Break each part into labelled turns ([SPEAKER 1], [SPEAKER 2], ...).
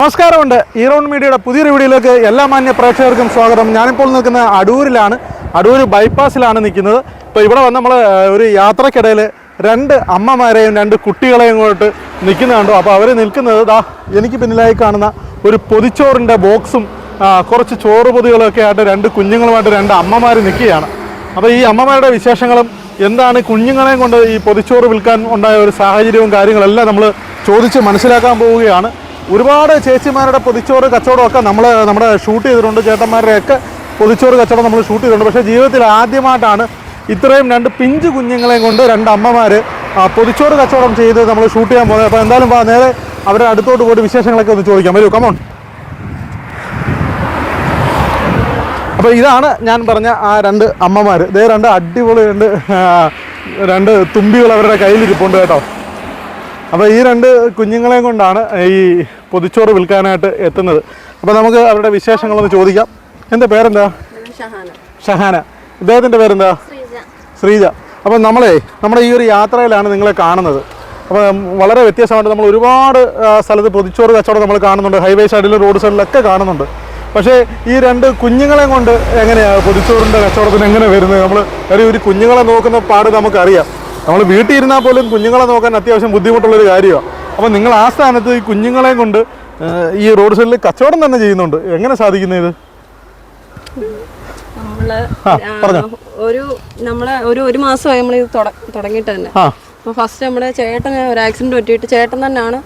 [SPEAKER 1] നമസ്കാരമുണ്ട്. ഈറോൺ മീഡിയയുടെ പുതിയ വീഡിയോയിലേക്ക് എല്ലാ മാന്യ പ്രേക്ഷകർക്കും സ്വാഗതം. ഞാനിപ്പോൾ നിൽക്കുന്ന അടൂരിലാണ്. അടൂർ ബൈപ്പാസിലാണ് നിൽക്കുന്നത്. ഇപ്പോൾ ഇവിടെ വന്ന് നമ്മൾ ഒരു യാത്രക്കിടയിൽ രണ്ട് അമ്മമാരെയും രണ്ട് കുട്ടികളെയും കൂട്ട് നിൽക്കുന്ന കണ്ടു. അപ്പോൾ അവർ നിൽക്കുന്നത് ദാ എനിക്ക് പിന്നിലായി കാണുന്ന ഒരു പൊതിച്ചോറിന്റെ ബോക്സും കുറച്ച് ചോറ് പൊതികളൊക്കെ ആയിട്ട് രണ്ട് കുഞ്ഞുങ്ങളുമായിട്ട് രണ്ട് അമ്മമാർ നിൽക്കുകയാണ്. അപ്പോൾ ഈ അമ്മമാരുടെ വിശേഷങ്ങളും എന്താണ് കുഞ്ഞുങ്ങളെയും കൊണ്ട് ഈ പൊതിച്ചോറ് വിൽക്കാൻ ഉണ്ടായ ഒരു സാഹചര്യവും കാര്യങ്ങളെല്ലാം നമ്മൾ ചോദിച്ച് മനസ്സിലാക്കാൻ പോവുകയാണ്. ഒരുപാട് ചേച്ചിമാരുടെ പൊതിച്ചോറ് കച്ചവടമൊക്കെ നമ്മൾ നമ്മുടെ ഷൂട്ട് ചെയ്തിട്ടുണ്ട്. ചേട്ടന്മാരുടെയൊക്കെ പൊതിച്ചോറ് കച്ചവടം നമ്മൾ ഷൂട്ട് ചെയ്തിട്ടുണ്ട്. പക്ഷേ ജീവിതത്തിൽ ആദ്യമായിട്ടാണ് ഇത്രയും രണ്ട് പിഞ്ച് കുഞ്ഞുങ്ങളെയും കൊണ്ട് രണ്ട് അമ്മമാർ പൊതിച്ചോറ് കച്ചവടം ചെയ്ത് നമ്മൾ ഷൂട്ട് ചെയ്യാൻ പോകുന്നത്. അപ്പോൾ എന്തായാലും നേരെ അവരുടെ അടുത്തോട്ട് പോയിട്ട് വിശേഷങ്ങളൊക്കെ ഒന്ന് ചോദിക്കാം. വരൂ കമോൺ അപ്പോൾ ഇതാണ് ഞാൻ പറഞ്ഞ ആ രണ്ട് അമ്മമാർ ഇതേ രണ്ട് അടിപൊളി രണ്ട് രണ്ട് തുമ്പികൾ അവരുടെ കയ്യിലിരിപ്പുണ്ട് കേട്ടോ. അപ്പോൾ ഈ രണ്ട് കുഞ്ഞുങ്ങളെയും കൊണ്ടാണ് ഈ പൊതിച്ചോറ് വിൽക്കാനായിട്ട് എത്തുന്നത്. അപ്പോൾ നമുക്ക് അവരുടെ വിശേഷങ്ങളൊന്ന് ചോദിക്കാം. എന്താ പേരെന്താ?
[SPEAKER 2] ഷഹാന.
[SPEAKER 1] ഇദ്ദേഹത്തിന്റെ പേരെന്താ?
[SPEAKER 2] ശ്രീജ.
[SPEAKER 1] അപ്പോൾ നമ്മളെ നമ്മുടെ ഈ ഒരു യാത്രയിലാണ് നിങ്ങളെ കാണുന്നത്. അപ്പോൾ വളരെ വ്യത്യസ്തമായിട്ട് നമ്മൾ ഒരുപാട് സ്ഥലത്ത് പൊതിച്ചോറ് കച്ചവടം നമ്മൾ കാണുന്നുണ്ട്. ഹൈവേ സൈഡിലും റോഡ് സൈഡിലൊക്കെ കാണുന്നുണ്ട്. പക്ഷേ ഈ രണ്ട് കുഞ്ഞുങ്ങളെ കൊണ്ട് എങ്ങനെയാണ് പൊതിച്ചോറിന്റെ കച്ചവടത്തിന് എങ്ങനെ വരുന്നത്? നമ്മൾ ഒരു കുഞ്ഞുങ്ങളെ നോക്കുന്ന പാട് നമുക്കറിയാം. നമ്മൾ വീട്ടിൽ ഇരുന്നാൽ പോലും കുഞ്ഞുങ്ങളെ നോക്കാൻ അത്യാവശ്യം ബുദ്ധിമുട്ടുള്ളൊരു കാര്യമാണ് അപ്പോൾ നിങ്ങൾ ആ സ്ഥാനത്ത് ഈ കുഞ്ഞുങ്ങളെയും കൊണ്ട് ഈ റോഡ് സൈഡിൽ കച്ചവടം തന്നെ ചെയ്യുന്നുണ്ട്. എങ്ങനെ സാധിക്കുന്നത് ഇത്?
[SPEAKER 2] ഒരു നമ്മളെ ഒരു ഒരു മാസമായി നമ്മൾ ഇത് തുടങ്ങിയിട്ട് തന്നെ. അപ്പോൾ ഫസ്റ്റ് നമ്മുടെ ചേട്ടന് ഒരു ആക്സിഡന്റ് പറ്റിയിട്ട് ചേട്ടൻ തന്നെയാണ്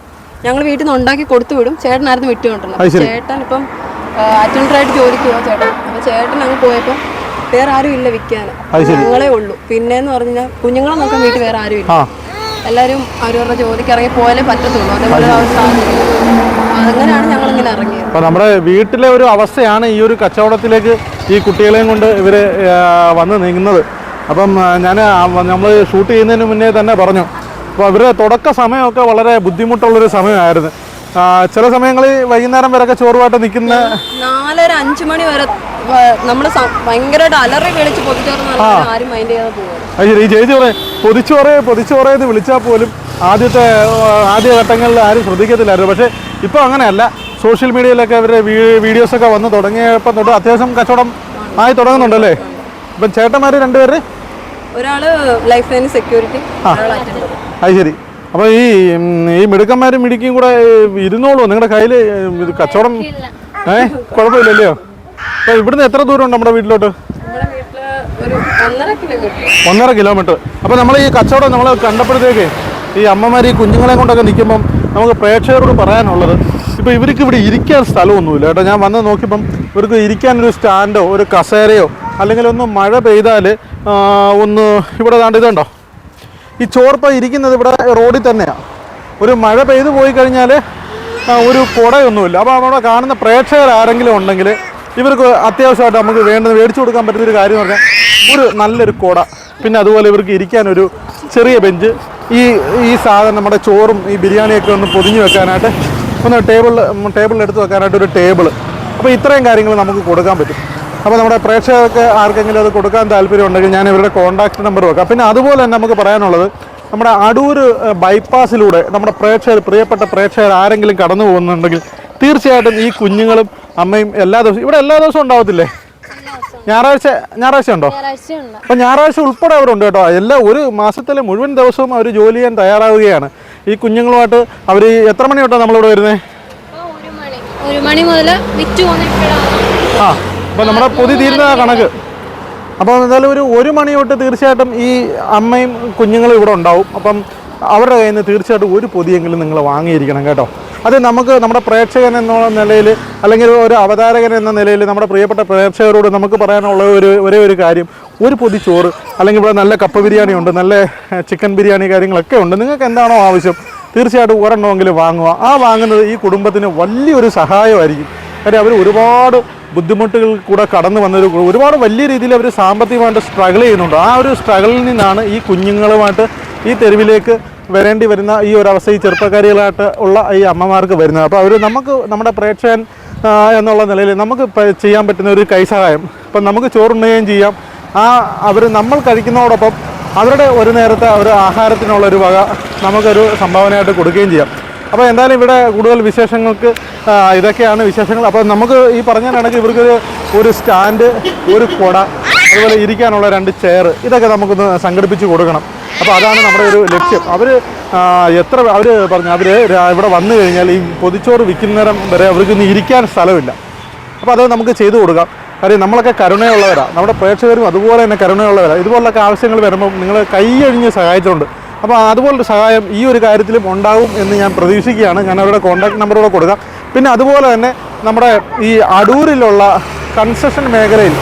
[SPEAKER 2] ഞങ്ങൾ വീട്ടിൽ നിന്ന് ഉണ്ടാക്കി കൊടുത്തു വിടും. ചേട്ടനായിരുന്നു
[SPEAKER 1] വിട്ടുകൊണ്ടിരുന്നത്.
[SPEAKER 2] ചേട്ടൻ ഇപ്പം അറ്റൻഡറായിട്ട് ജോലിക്ക് പോകാം ചേട്ടൻ. അപ്പോൾ ചേട്ടൻ അങ്ങ് പോയപ്പോൾ വേറെ ആരും ഇല്ല വിൽക്കാൻ ഞങ്ങളെ ഉള്ളൂ. പിന്നെന്ന് പറഞ്ഞാൽ കുഞ്ഞുങ്ങളെ നോക്കാൻ വീട്ടിൽ വേറെ ആരും ഇല്ല എല്ലാവരും അവരവരുടെ ജോലിക്ക് ഇറങ്ങി പോയാലേ പറ്റത്തുള്ളൂ. അതേപോലെ അങ്ങനെയാണ് ഞങ്ങൾ ഇങ്ങനെ ഇറങ്ങിയത്.
[SPEAKER 1] അപ്പോൾ നമ്മുടെ വീട്ടിലെ ഒരു അവസ്ഥയാണ് ഈ ഒരു കച്ചവടത്തിലേക്ക് ഈ കുട്ടികളെയും കൊണ്ട് ഇവർ വന്ന് നീങ്ങുന്നത്. അപ്പം ഞാൻ നമ്മൾ ഷൂട്ട് ചെയ്യുന്നതിന് മുന്നേ തന്നെ പറഞ്ഞു. അപ്പോൾ അവരുടെ തുടക്ക സമയമൊക്കെ വളരെ ബുദ്ധിമുട്ടുള്ളൊരു സമയമായിരുന്നു. ചില സമയങ്ങളിൽ വൈകുന്നേരം വരെയൊക്കെ ചോറുമായിട്ട് നിൽക്കുന്ന
[SPEAKER 2] നാലര അഞ്ച് മണി വരെ നമ്മൾ ഭയങ്കരമായിട്ട് അലറി വിളിച്ച് ആരും മൈൻഡ് ചെയ്യാതെ പോകും
[SPEAKER 1] ഈ ചേച്ചി പറയും പൊതിച്ചോറ് പൊതിച്ചോറ് എന്ന് വിളിച്ചാൽ പോലും ആദ്യത്തെ ആദ്യ ഘട്ടങ്ങളിൽ ആരും ശ്രദ്ധിക്കത്തില്ലായിരുന്നു. പക്ഷേ ഇപ്പോൾ അങ്ങനെയല്ല. സോഷ്യൽ മീഡിയയിലൊക്കെ അവരുടെ വീഡിയോസൊക്കെ വന്ന് തുടങ്ങിയപ്പോൾ തൊട്ട് അത്യാവശ്യം കച്ചവടം ആയി തുടങ്ങുന്നുണ്ടല്ലേ? ഇപ്പം ചേട്ടന്മാര് രണ്ടുപേര്?
[SPEAKER 2] ഒരാൾ ലൈഫ് ലൈൻ സെക്യൂരിറ്റി
[SPEAKER 1] അത് ശരി. അപ്പോൾ ഈ ഈ മിടുക്കന്മാരും മിടുക്കിയും കൂടെ ഇരുന്നോളൂ. നിങ്ങളുടെ കയ്യിൽ ഇത് കച്ചവടം ഏഹ് കുഴപ്പമില്ലല്ലോ ഇവിടുന്ന് എത്ര ദൂരം ഉണ്ട് നമ്മുടെ വീട്ടിലോട്ട്?
[SPEAKER 2] ഒന്നര കിലോമീറ്റർ.
[SPEAKER 1] അപ്പോൾ നമ്മൾ ഈ കച്ചവടം നമ്മൾ കണ്ടപ്പോഴത്തേക്ക് ഈ അമ്മമാർ ഈ കുഞ്ഞുങ്ങളെ കൊണ്ടൊക്കെ നിൽക്കുമ്പം നമുക്ക് പ്രേക്ഷകരോട് പറയാനുള്ളത് ഇപ്പൊ ഇവർക്ക് ഇവിടെ ഇരിക്കാൻ സ്ഥലമൊന്നുമില്ല കേട്ടോ. ഞാൻ വന്ന് നോക്കിയപ്പം ഇവർക്ക് ഇരിക്കാനൊരു സ്റ്റാൻഡോ ഒരു കസേരയോ അല്ലെങ്കിൽ ഒന്ന് മഴ പെയ്താൽ ഒന്ന് ഇവിടെ ദാണ്ട് ഇതുണ്ടോ? ഈ ചോർപ്പ ഇരിക്കുന്നത് ഇവിടെ റോഡിൽ തന്നെയാണ് ഒരു മഴ പെയ്തു പോയി കഴിഞ്ഞാൽ ഒരു കുടയൊന്നുമില്ല. അപ്പോൾ അവിടെ കാണുന്ന പ്രേക്ഷകർ ആരെങ്കിലും ഉണ്ടെങ്കിൽ ഇവർക്ക് അത്യാവശ്യമായിട്ട് നമുക്ക് വേണ്ടത് മേടിച്ചു കൊടുക്കാൻ പറ്റുന്ന ഒരു കാര്യം എന്ന് പറഞ്ഞാൽ ഒരു നല്ലൊരു കുട. പിന്നെ അതുപോലെ ഇവർക്ക് ഇരിക്കാനൊരു ചെറിയ ബെഞ്ച്. ഈ ഈ സാധനം നമ്മുടെ ചോറും ഈ ബിരിയാണിയൊക്കെ ഒന്ന് പൊതിഞ്ഞ് വെക്കാനായിട്ട് ഒന്ന് ടേബിളിൽ ടേബിളിൽ എടുത്ത് വെക്കാനായിട്ട് ഒരു ടേബിൾ അപ്പോൾ ഇത്രയും കാര്യങ്ങൾ നമുക്ക് കൊടുക്കാൻ പറ്റും. അപ്പോൾ നമ്മുടെ പ്രേക്ഷകർക്ക് ആർക്കെങ്കിലും അത് കൊടുക്കാൻ താല്പര്യം ഉണ്ടെങ്കിൽ ഞാൻ ഇവരുടെ കോൺടാക്ട് നമ്പർ വെക്കാം. പിന്നെ അതുപോലെ തന്നെ നമുക്ക് പറയാനുള്ളത് നമ്മുടെ അടൂർ ബൈപ്പാസിലൂടെ നമ്മുടെ പ്രേക്ഷകർ പ്രിയപ്പെട്ട പ്രേക്ഷകർ ആരെങ്കിലും കടന്നു പോകുന്നുണ്ടെങ്കിൽ തീർച്ചയായിട്ടും ഈ കുഞ്ഞുങ്ങളും അമ്മയും എല്ലാ ദിവസവും ഇവിടെ എല്ലാ ദിവസവും ഉണ്ടാവത്തില്ലേ? ഞായറാഴ്ച ഞായറാഴ്ച ഉണ്ടോ? അപ്പൊ ഞായറാഴ്ച ഉൾപ്പെടെ അവരുണ്ട് കേട്ടോ. എല്ലാ ഒരു മാസത്തിലെ മുഴുവൻ ദിവസവും അവർ ജോലി ചെയ്യാൻ തയ്യാറാവുകയാണ്. ഈ കുഞ്ഞുങ്ങളുമായിട്ട് അവർ എത്ര മണി തൊട്ടാണ് നമ്മളിവിടെ വരുന്നത്
[SPEAKER 3] ഒരു മണി. മുതൽ
[SPEAKER 1] ആ അപ്പോൾ നമ്മുടെ പൊതി തീരുന്ന കണക്ക്. അപ്പോൾ എന്തായാലും ഒരു ഒരു മണി തൊട്ട് തീർച്ചയായിട്ടും ഈ അമ്മയും കുഞ്ഞുങ്ങളും ഇവിടെ ഉണ്ടാവും. അപ്പം അവരുടെ കയ്യിൽ നിന്ന് തീർച്ചയായിട്ടും ഒരു പൊതിയെങ്കിലും നിങ്ങൾ വാങ്ങിയിരിക്കണം കേട്ടോ. അത് നമുക്ക് നമ്മുടെ പ്രേക്ഷകൻ എന്നുള്ള നിലയിൽ അല്ലെങ്കിൽ ഒരു അവതാരകൻ എന്ന നിലയിൽ നമ്മുടെ പ്രിയപ്പെട്ട പ്രേക്ഷകരോട് നമുക്ക് പറയാനുള്ള ഒരു ഒരേ ഒരു കാര്യം. ഒരു പൊതി ചോറ് അല്ലെങ്കിൽ ഇവിടെ നല്ല കപ്പ ബിരിയാണി ഉണ്ട് നല്ല ചിക്കൻ ബിരിയാണി കാര്യങ്ങളൊക്കെ ഉണ്ട്. നിങ്ങൾക്ക് എന്താണോ ആവശ്യം തീർച്ചയായിട്ടും ഒരെണ്ണമെങ്കിലും വാങ്ങുക. ആ വാങ്ങുന്നത് ഈ കുടുംബത്തിന് വലിയൊരു സഹായമായിരിക്കും. കാര്യം അവർ ഒരുപാട് ബുദ്ധിമുട്ടുകൾ കൂടെ കടന്നു വന്നൊരു ഒരുപാട് വലിയ രീതിയിൽ അവർ സാമ്പത്തികമായിട്ട് സ്ട്രഗിൾ ചെയ്യുന്നുണ്ട്. ആ ഒരു സ്ട്രഗിളിൽ നിന്നാണ് ഈ കുഞ്ഞുങ്ങളുമായിട്ട് ഈ തെരുവിലേക്ക് വരേണ്ടി വരുന്ന ഈ ഒരു അവസ്ഥ ഈ ചെറുപ്പക്കാരികളായിട്ട് ഉള്ള ഈ അമ്മമാർക്ക് വരുന്നത്. അപ്പോൾ അവർ നമുക്ക് നമ്മുടെ പ്രേക്ഷകൻ എന്നുള്ള നിലയിൽ നമുക്ക് ചെയ്യാൻ പറ്റുന്ന ഒരു കൈസഹായം. ഇപ്പം നമുക്ക് ചോറുണ്ണുകയും ചെയ്യാം. ആ അവർ നമ്മൾ കഴിക്കുന്നതോടൊപ്പം അവരുടെ ഒരു നേരത്തെ ഒരു ആഹാരത്തിനുള്ള ഒരു വക നമുക്കൊരു സംഭാവനയായിട്ട് കൊടുക്കുകയും ചെയ്യാം. അപ്പോൾ എന്തായാലും ഇവിടെ കൂടുതൽ വിശേഷങ്ങൾക്ക് ഇതൊക്കെയാണ് വിശേഷങ്ങൾ. അപ്പോൾ നമുക്ക് ഈ പറഞ്ഞാലാണെങ്കിൽ ഇവർക്ക് ഒരു സ്റ്റാൻഡ് ഒരു കുട അതുപോലെ ഇരിക്കാനുള്ള രണ്ട് ചെയർ ഇതൊക്കെ നമുക്കൊന്ന് സംഘടിപ്പിച്ച് കൊടുക്കണം. അപ്പോൾ അതാണ് നമ്മുടെ ഒരു ലക്ഷ്യം. അവർ എത്ര അവർ പറഞ്ഞു അവർ ഇവിടെ വന്നു കഴിഞ്ഞാൽ ഈ പൊതിച്ചോറ് വിൽക്കുന്നേരം വരെ അവർക്ക് ഇന്ന് ഇരിക്കാൻ സ്ഥലമില്ല. അപ്പോൾ അത് നമുക്ക് ചെയ്തു കൊടുക്കാം. കാര്യം നമ്മളൊക്കെ കരുണയുള്ളവരാണ് നമ്മുടെ പ്രേക്ഷകരും അതുപോലെ തന്നെ കരുണയുള്ളവരാണ് ഇതുപോലൊക്കെ ആവശ്യങ്ങൾ വരുമ്പോൾ നിങ്ങൾ കൈയഴിഞ്ഞ് സഹായിച്ചുകൊണ്ട് അപ്പോൾ അതുപോലൊരു സഹായം ഈ ഒരു കാര്യത്തിലും ഉണ്ടാകും എന്ന് ഞാൻ പ്രതീക്ഷിക്കുകയാണ്. ഞാൻ അവരുടെ കോൺടാക്ട് നമ്പറോടെ കൊടുക്കാം. പിന്നെ അതുപോലെ തന്നെ നമ്മുടെ ഈ അടൂരിലുള്ള കൺസ്ട്രക്ഷൻ മേഖലയിൽ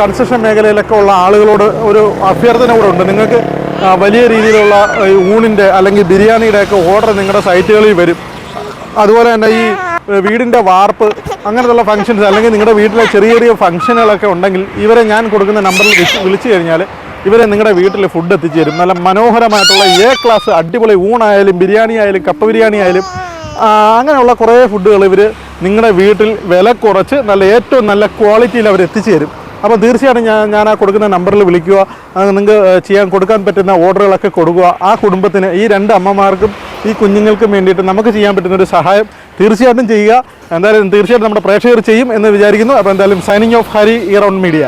[SPEAKER 1] കൺസ്ട്രക്ഷൻ മേഖലയിലൊക്കെ ഉള്ള ആളുകളോട് ഒരു അഭ്യർത്ഥന കൂടെ ഉണ്ട്. നിങ്ങൾക്ക് വലിയ രീതിയിലുള്ള ഊണിന്റെ അല്ലെങ്കിൽ ബിരിയാണിയുടെ ഒക്കെ ഓർഡർ നിങ്ങളുടെ സൈറ്റുകളിൽ വരും. അതുപോലെ തന്നെ ഈ വീടിന്റെ വാർപ്പ് അങ്ങനത്തുള്ള ഫംഗ്ഷൻസ് അല്ലെങ്കിൽ നിങ്ങളുടെ വീട്ടിലെ ചെറിയ ചെറിയ ഫംഗ്ഷനുകളൊക്കെ ഉണ്ടെങ്കിൽ ഇവരെ ഞാൻ കൊടുക്കുന്ന നമ്പറിൽ വിളിച്ചു കഴിഞ്ഞാൽ ഇവരെ നിങ്ങളുടെ വീട്ടിൽ ഫുഡ് എത്തിച്ചു തരും നല്ല മനോഹരമായിട്ടുള്ള എ ക്ലാസ് അടിപൊളി ഊണായാലും ബിരിയാണി ആയാലും കപ്പ ബിരിയാണി ആയാലും അങ്ങനെയുള്ള കുറേ ഫുഡുകൾ ഇവർ നിങ്ങളുടെ വീട്ടിൽ വില കുറച്ച് നല്ല ഏറ്റവും നല്ല ക്വാളിറ്റിയിൽ അവർ എത്തിച്ചു തരും അപ്പോൾ തീർച്ചയായിട്ടും ഞാൻ ഞാൻ ആ കൊടുക്കുന്ന നമ്പറിൽ വിളിക്കുക. നിങ്ങൾക്ക് ചെയ്യാൻ കൊടുക്കാൻ പറ്റുന്ന ഓർഡറുകളൊക്കെ കൊടുക്കുക. ആ കുടുംബത്തിന് ഈ രണ്ട് അമ്മമാർക്കും ഈ കുഞ്ഞുങ്ങൾക്കും വേണ്ടിയിട്ട് നമുക്ക് ചെയ്യാൻ പറ്റുന്ന ഒരു സഹായം തീർച്ചയായിട്ടും ചെയ്യുക. എന്തായാലും തീർച്ചയായിട്ടും നമ്മുടെ പ്രേക്ഷകർ ചെയ്യും എന്ന് വിചാരിക്കുന്നു. അപ്പോൾ എന്തായാലും signing off Hari on media